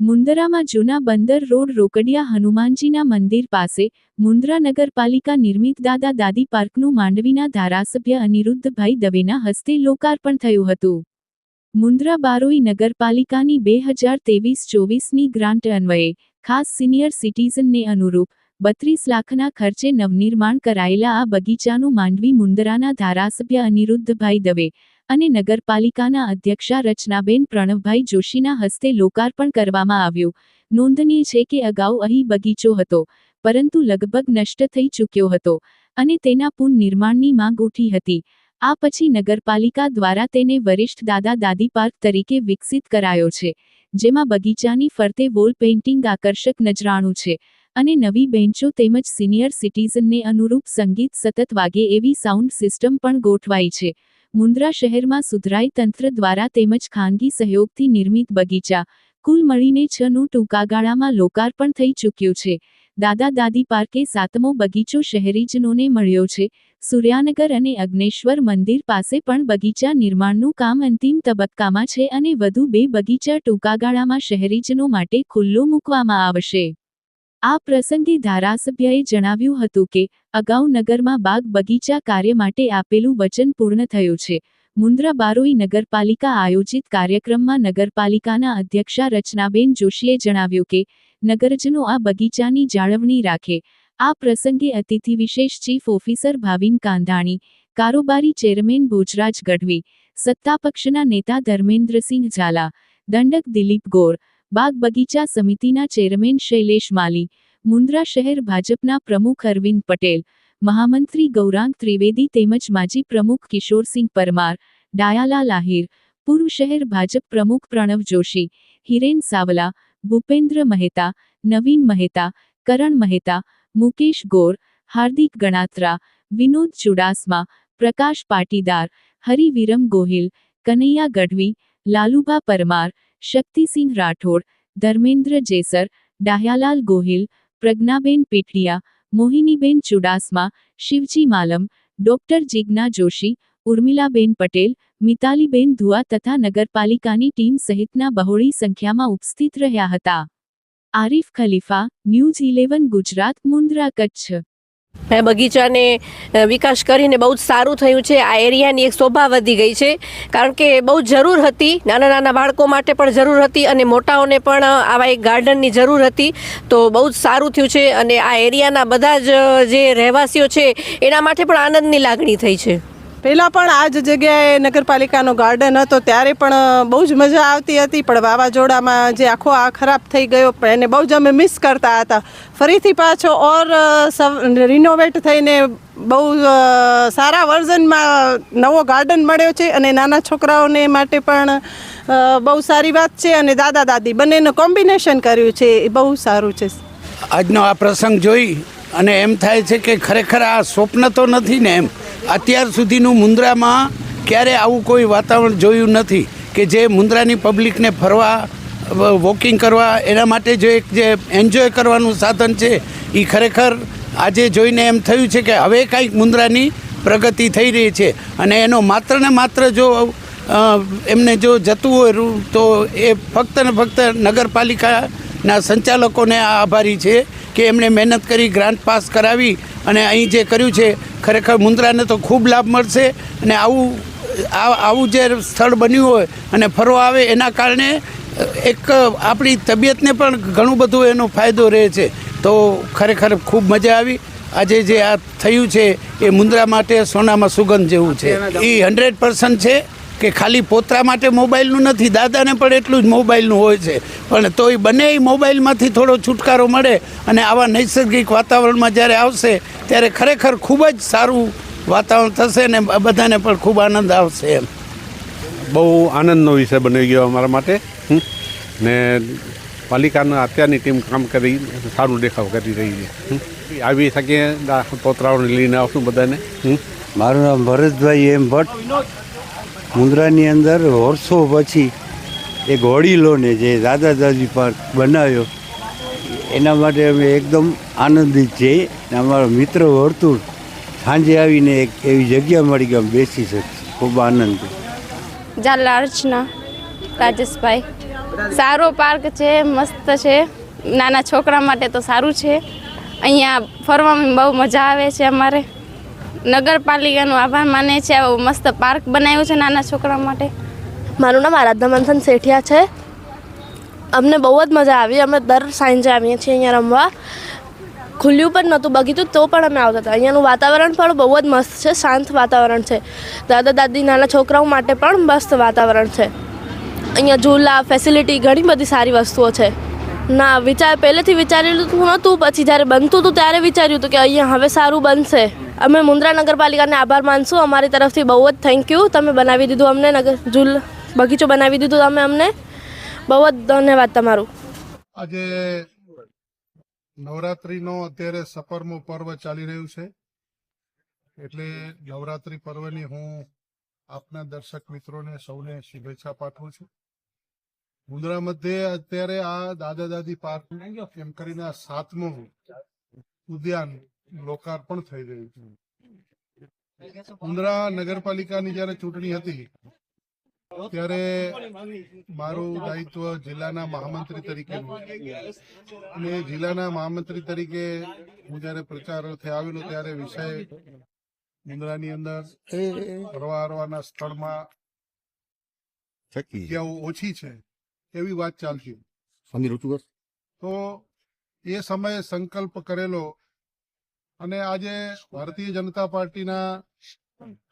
મુંદરામાં જૂના બંદર રોડ રોકડિયા હનુમાનજીના મંદિર પાસે મુંદ્રા નગરપાલિકા નિર્મિત દાદા દાદી પાર્કનું માંડવીના ધારાસભ્ય અનિરુદ્ધભાઈ દવેના હસ્તે લોકાર્પણ થયું હતું. મુન્દ્રા બારોઈ નગરપાલિકાની બે હજાર તેવીસ ચોવીસની ગ્રાન્ટ અન્વયે ખાસ સિનિયર સિટીઝનને અનુરૂપ બત્રીસ લાખના ખર્ચે નવનિર્માણ કરાયેલા આ બગીચાનું માંડવી મુંદરાના ધારાસભ્ય અનિરુદ્ધભાઈ દવે અને નગરપાલિકાના અધ્યક્ષા રચનાબેન પ્રણવભાઈ જોશીના હસ્તે લોકાર્પણ કરવામાં આવ્યું. નોંધનીય છે કે અગાઉ અહીં બગીચો હતો, પરંતુ લગભગ નષ્ટ થઈ ચૂક્યો હતો અને તેના પુનઃનિર્માણની માંગ ઉઠી હતી. આ પછી નગરપાલિકા દ્વારા તેને વરિષ્ઠ દાદા દાદી પાર્ક તરીકે વિકસિત કરાયો છે, જેમાં બગીચાની ફરતે વોલ પેઇન્ટિંગ આકર્ષક નજરાણું છે. અને નવી બેન્ચો તેમજ સિનિયર સિટીઝનને અનુરૂપ સંગીત સતત વાગે એવી સાઉન્ડ સિસ્ટમ પણ ગોઠવાઈ છે. મુન્દ્રા શહેરમાં સુધરાઈ તંત્ર દ્વારા તેમજ ખાનગી સહયોગથી નિર્મિત બગીચા, કુલ મળીને છનું ટૂંકાગાળામાં લોકાર્પણ થઈ ચૂક્યું છે. દાદા દાદી પાર્કે સાતમો બગીચો શહેરીજનોને મળ્યો છે. સૂર્યાનગર અને અગ્નેશ્વર મંદિર પાસે પણ બગીચા નિર્માણનું કામ અંતિમ તબક્કામાં છે અને વધુ બે બગીચા ટૂંકાગાળામાં શહેરીજનો માટે ખુલ્લો મૂકવામાં આવશે. આ પ્રસંગે ધારાસભ્યએ જણાવ્યું હતું કે, અગાઉ નગરમાં બાગ બગીચા કાર્ય માટે આપેલું વચન પૂર્ણ થયું છે. મુન્દ્રા બારોઈ નગરપાલિકા આયોજિત કાર્યક્રમમાં નગરપાલિકાના અધ્યક્ષા રચનાબેન જોશીએ જણાવ્યું કે, નગરજનો આ બગીચાની જાળવણી રાખે. આ પ્રસંગે અતિથિ વિશેષ ચીફ ઓફિસર ભાવિન કાંધાણી, કારોબારી ચેરમેન ભોજરાજ ગઢવી, સત્તાપક્ષના નેતા ધર્મેન્દ્રસિંહ ઝાલા, દંડક દિલીપ ગોર બાગ બગીચા સમિતિના ચેરમેન શૈલેષ માલી, મુન્દ્રા શહેર ભાજપના પ્રમુખ અરવિંદ પટેલ, મહામંત્રી ગૌરાંગ ત્રિવેદી તેમજ માજી પ્રમુખ કિશોરસિંહ પરમાર ડાયાલાલ આહિર પૂર્વ શહેર ભાજપ પ્રમુખ પ્રણવ જોશી, હિરેન સાવલા, ભૂપેન્દ્ર મહેતા, નવીન મહેતા, કરણ મહેતા, મુકેશ ગોર, હાર્દિક ગણાત્રા, વિનોદ ચુડાસમા, પ્રકાશ પાટીદાર, હરિવિરમ ગોહિલ, કનૈયા ગઢવી, લાલુભા પરમાર શક્તિસિંહ રાઠોડ, ધર્મેન્દ્ર જેસર ડાહ્યાલાલ ગોહિલ, પ્રજ્ઞાબેન પીઠિયા, મોહિનીબેન ચુડાસમા, શિવજી માલમ, ડોક્ટર જીજ્ઞા જોશી, ઉર્મિલાબેન પટેલ, મિતાલીબેન ધુઆ તથા નગરપાલિકાની ટીમ સહિતના બહોળી સંખ્યામાં ઉપસ્થિત રહ્યા હતા. Arif Khalifa, news eleven Gujarat, Mundra Kutch. બગીચાને વિકાસ કરીને બહુ જ સારું થયું છે. આ એરિયાની એક શોભા વધી ગઈ છે. કારણ કે બહુ જરૂર હતી, નાના નાના બાળકો માટે પણ જરૂર હતી અને મોટાઓને પણ આવા એક ગાર્ડનની જરૂર હતી. તો બહુ જ સારું થયું છે અને આ એરિયાના બધા જ જે રહેવાસીઓ છે, એના માટે પણ આનંદની લાગણી થઈ છે. પહેલાં પણ આ જ જગ્યાએ નગરપાલિકાનો ગાર્ડન હતો, ત્યારે પણ બહુ જ મજા આવતી હતી, પણ વાવાઝોડામાં જે આખો આ ખરાબ થઈ ગયો, પણ એને બહુ જ અમે મિસ કરતા હતા. ફરીથી પાછો ઓર રિનોવેટ થઈને બહુ સારા વર્ઝનમાં નવો ગાર્ડન મળ્યો છે, અને નાના છોકરાઓને માટે પણ બહુ સારી વાત છે, અને દાદા દાદી બંનેનું કોમ્બિનેશન કર્યું છે, એ બહુ સારું છે. આજનો આ પ્રસંગ જોઈ અને એમ થાય છે કે ખરેખર આ સ્વપ્ન તો નથી ને એમ. અત્યાર સુધીનું મુન્દ્રામાં ક્યારે આવું કોઈ વાતાવરણ જોયું નથી કે જે મુન્દ્રાની પબ્લિકને ફરવા વોકિંગ કરવા, એના માટે જો એક જે એન્જોય કરવાનું સાધન છે એ ખરેખર આજે જોઈને એમ થયું છે કે હવે કાંઈક મુન્દ્રાની પ્રગતિ થઈ રહી છે. અને એનો માત્ર ને માત્ર જો એમને જો જતું હોય તો એ ફક્ત ને ફક્ત નગરપાલિકાના સંચાલકોને આભારી છે કે એમણે મહેનત કરી, ગ્રાન્ટ પાસ કરાવી અને અહીં જે કર્યું છે ખરેખર મુન્દ્રાને તો ખૂબ લાભ મળશે અને આવું આ- આવું જે સ્થળ બન્યું હોય અને ફરવા આવે એના કારણે એક આપણી તબિયતને પણ ઘણું બધું એનો ફાયદો રહે છે. તો ખરેખર ખૂબ મજા આવી. આજે જે આ થયું છે એ મુન્દ્રા માટે સોનામાં સુગંધ જેવું છે. એ હંડ્રેડ પર્સન્ટ છે કે ખાલી પોતરા માટે મોબાઈલનું નથી દાદાને પણ એટલું જ મોબાઈલનું હોય છે. પણ તો એ બંને મોબાઈલમાંથી થોડો છુટકારો મળે અને આવા નૈસર્ગિક વાતાવરણમાં જ્યારે આવશે ત્યારે ખરેખર ખૂબ જ સારું વાતાવરણ થશે ને બધાને પણ ખૂબ આનંદ આવશે એમ બહુ આનંદનો વિષય બની ગયો અમારા માટે. ને પાલિકાના અત્યારની ટીમ કામ કરી સારું દેખાવ કરી રહી છે આવી શકીએ પોતરાઓને લઈને આવશું બધાને. મારું નામ ભરતભાઈ એમ ભટ્ટ મુંદ્રાની અંદર વર્ષો પછી એક હોડીલોને જે દાદા દાદી પાર્ક બનાવ્યો એના માટે અમે એકદમ આનંદિત છીએ. અને અમારો મિત્ર વર્તુળ સાંજે આવીને એક એવી જગ્યા મળી કે અમે બેસી શકીએ. ખૂબ આનંદ ઝાલા અર્ચના રાજેશભાઈ. સારો પાર્ક છે મસ્ત છે. નાના છોકરા માટે તો સારું છે. અહીંયા ફરવામાં બહુ મજા આવે છે અમારે. નગરપાલિકાનો આભાર માને છે આવું મસ્ત પાર્ક બનાવ્યું છે નાના છોકરા માટે. મારું નામ આરાધના મંથન સેઠિયા છે. અમને બહુ જ મજા આવી. અમે દર સાંજે આવીએ છીએ અહીંયા રમવા. ખુલ્યું પણ નહોતું બગીચું, તો પણ અમે આવતા હતા. અહીંયાનું વાતાવરણ પણ બહુ જ મસ્ત છે, શાંત વાતાવરણ છે. દાદા દાદી, નાના છોકરાઓ માટે પણ મસ્ત વાતાવરણ છે. અહીંયા ઝૂલા ફેસિલિટી ઘણી બધી સારી વસ્તુઓ છે. ના, વિચાર, પહેલેથી વિચારેલું નહોતું, પછી જ્યારે બનતું હતું ત્યારે વિચાર્યું હતું કે અહીંયા હવે સારું બનશે. અમે મુન્દ્રા નગરપાલિકાને આભાર માનશું. અમારી તરફથી બહુ જ થેન્ક યુ તમે બનાવી દીધું અમને, નગર, ઝૂલ, બગીચો બનાવી દીધું તમે અમને. બહુ જ ધન્યવાદ તમારું. આજે નવરાત્રીનો અત્યારે સપરમો પર્વ ચાલી રહ્યું છે. એટલે નવરાત્રી પર્વની હું આપના દર્શક મિત્રોને સૌને શુભેચ્છા પાઠવું છું. મુન્દ્રા મધ્યે અત્યારે આ દાદા દાદી પાર્ક એમ કરીને આ સાતમું ઉદ્યાન લોકાર્પણ થઈ રહ્યું છે. મુંદ્રા નગરપાલિકાની જયારે ચૂંટણી હતી ત્યારે મારું દાયિત્વ જિલ્લાના મહામંત્રી તરીકે અને જિલ્લાના મહામંત્રી તરીકે હું જયારે પ્રચાર અર્થે આવેલો ત્યારે વિષય મુંદ્રાની અંદર હરવાના સ્થળમાં જગ્યાઓ ઓછી છે એવી વાત ચાલતી તો એ સમયે સંકલ્પ કરેલો અને આજે ભારતીય જનતા પાર્ટીના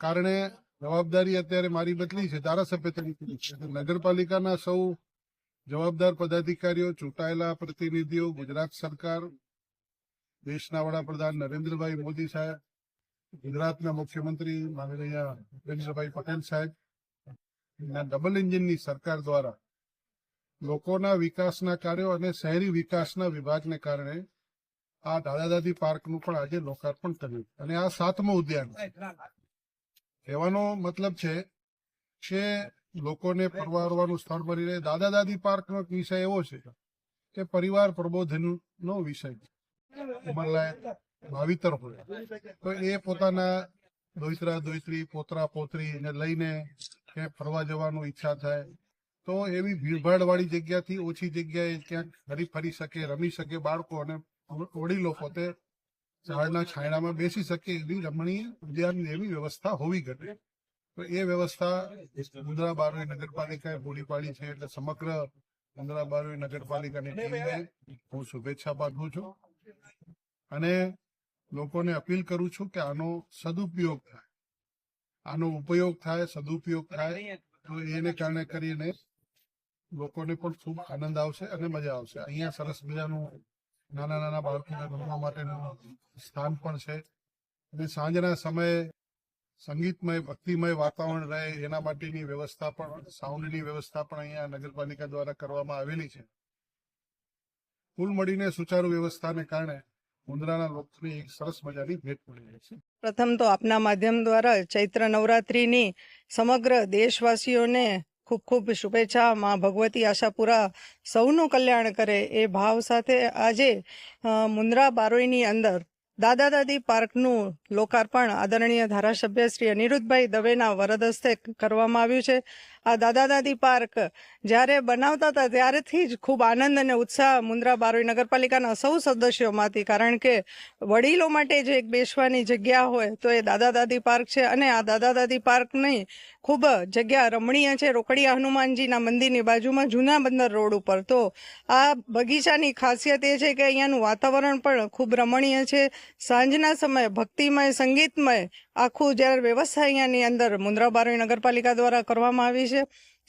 કારણે જવાબદારી અત્યારે મારી બદલી છે. ધારાસભ્ય તરીકે નગરપાલિકાના સૌ જવાબદાર પદાધિકારીઓ, ચૂંટાયેલા પ્રતિનિધિઓ, ગુજરાત સરકાર, દેશના વડાપ્રધાન નરેન્દ્રભાઈ મોદી સાહેબ, ગુજરાતના મુખ્યમંત્રી માનનીય ભૂપેન્દ્રભાઈ પટેલ સાહેબ ના ડબલ એન્જિનની સરકાર દ્વારા લોકોના વિકાસના કાર્યો અને શહેરી વિકાસના વિભાગને કારણે આ દાદા દાદી પાર્કનું પણ આજે લોકાર્પણ કર્યું. અને આ સાતમું ઉદ્યાન. કહેવાનો મતલબ છે કે લોકોને ફરવા ફરવાનું સ્થળ મળી રહે. દાદા દાદી પાર્કનો નો વિષય એવો છે કે પરિવાર પ્રબોધનનો વિષય. ઉંમરલાયક ભાવિતર હોય. તો એ પોતાના દોઈતરા દોઈતરી પોતરા પોતરી ને લઈને ક્યાંય ફરવા જવાનું ઈચ્છા થાય. તો એવી ભીડભાડ વાળી જગ્યાથી ઓછી જગ્યાએ ક્યાંક ફરી ફરી શકે રમી શકે બાળકો અને વડીલો પોતે ઝાડના છાંયડામાં બેસી શકે એવી રમણીય ઉદ્યાનની એવી વ્યવસ્થા હોવી ઘટે. તો એ વ્યવસ્થા મુંદ્રા બારોઈ નગરપાલિકાએ પૂરી પાડી છે એટલે સમગ્ર મુંદ્રા બારોઈ નગરપાલિકાની ટીમને હું શુભેચ્છા પાઠવું છું. અને લોકોને અપીલ કરું છું કે આનો સદુપયોગ થાય. આનો ઉપયોગ થાય, સદુપયોગ થાય, તો એને કારણે કરીને લોકોને પણ ખૂબ આનંદ આવશે અને મજા આવશે. અહીંયા સરસ મજાનું નાના નાના બાળકોને રમવા માટેનું સ્થાન પણ છે. અને સાંજના સમયે સંગીતમય, ભક્તિમય વાતાવરણ રહે એના માટેની વ્યવસ્થા પણ, સાઉન્ડની વ્યવસ્થા પણ અહીંયા નગરપાલિકા દ્વારા કરવામાં આવેલી છે. કુલ મળીને સુચારુ વ્યવસ્થાને કારણે મુન્દ્રાના લોકોની એક સરસ મજાની ભેટ મળી રહી છે. પ્રથમ તો આપના માધ્યમ દ્વારા ચૈત્ર નવરાત્રિની સમગ્ર દેશવાસીઓને ખૂબ ખૂબ શુભેચ્છા માં ભગવતી આશાપુરા સૌનું કલ્યાણ કરે એ ભાવ સાથે આજે મુન્દ્રા બારોઈની અંદર દાદા દાદી પાર્કનું લોકાર્પણ આદરણીય ધારાસભ્ય શ્રી અનિરુદ્ધભાઈ દવેના વરદ હસ્તે કરવામાં આવ્યું છે. આ દાદા દાદી પાર્ક જ્યારે બનાવતા હતા ત્યારેથી જ ખૂબ આનંદ અને ઉત્સાહ મુન્દ્રા બારોઈ નગરપાલિકાના સૌ સદસ્યોમાંથી, કારણ કે વડીલો માટે જે એક બેસવાની જગ્યા હોય તો એ દાદા દાદી પાર્ક છે અને આ દાદા દાદી પાર્કની ખૂબ જગ્યા રમણીય છે. રોકડિયા હનુમાનજીના મંદિરની બાજુમાં જૂના બંદર રોડ ઉપર. તો આ બગીચાની ખાસિયત એ છે કે અહીંયાનું વાતાવરણ પણ ખૂબ રમણીય છે. સાંજના સમયે ભક્તિમય, સંગીતમય આખું જ્યારે વ્યવસ્થા અહીંયાની અંદર મુન્દ્રા બારોઈ નગરપાલિકા દ્વારા કરવામાં આવી છે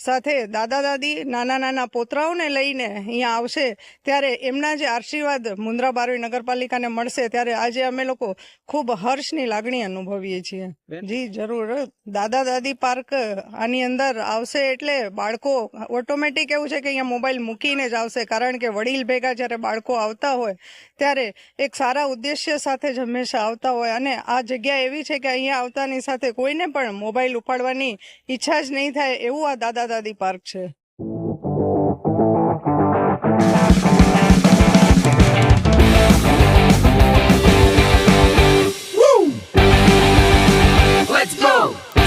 સાથે દાદા દાદી નાના નાના પોતરાઓને લઈને અહીંયા આવશે. ત્યારે એમના જે આશીર્વાદ મુન્દ્રા બારોઈ નગરપાલિકાને મળશે ત્યારે આજે અમે લોકો ખૂબ હર્ષની લાગણી અનુભવીએ છીએ. જી જરૂર. દાદા દાદી પાર્ક આની અંદર આવશે એટલે બાળકો ઓટોમેટિક એવું છે કે અહીંયા મોબાઈલ મૂકીને જ આવશે કારણ કે વડીલ ભેગા જ્યારે બાળકો આવતા હોય ત્યારે એક સારા ઉદ્દેશ્ય સાથે જ હંમેશા આવતા હોય. અને આ જગ્યા એવી છે કે અહીંયા આવતાની સાથે કોઈને પણ મોબાઈલ ઉપાડવાની ઈચ્છા જ નહીં થાય એવું આ દાદા દાદી પાર્ક છે.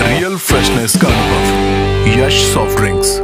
રિયલ ફ્રેશનેસ કા યશ સોફ્ટ ડ્રિંક્સ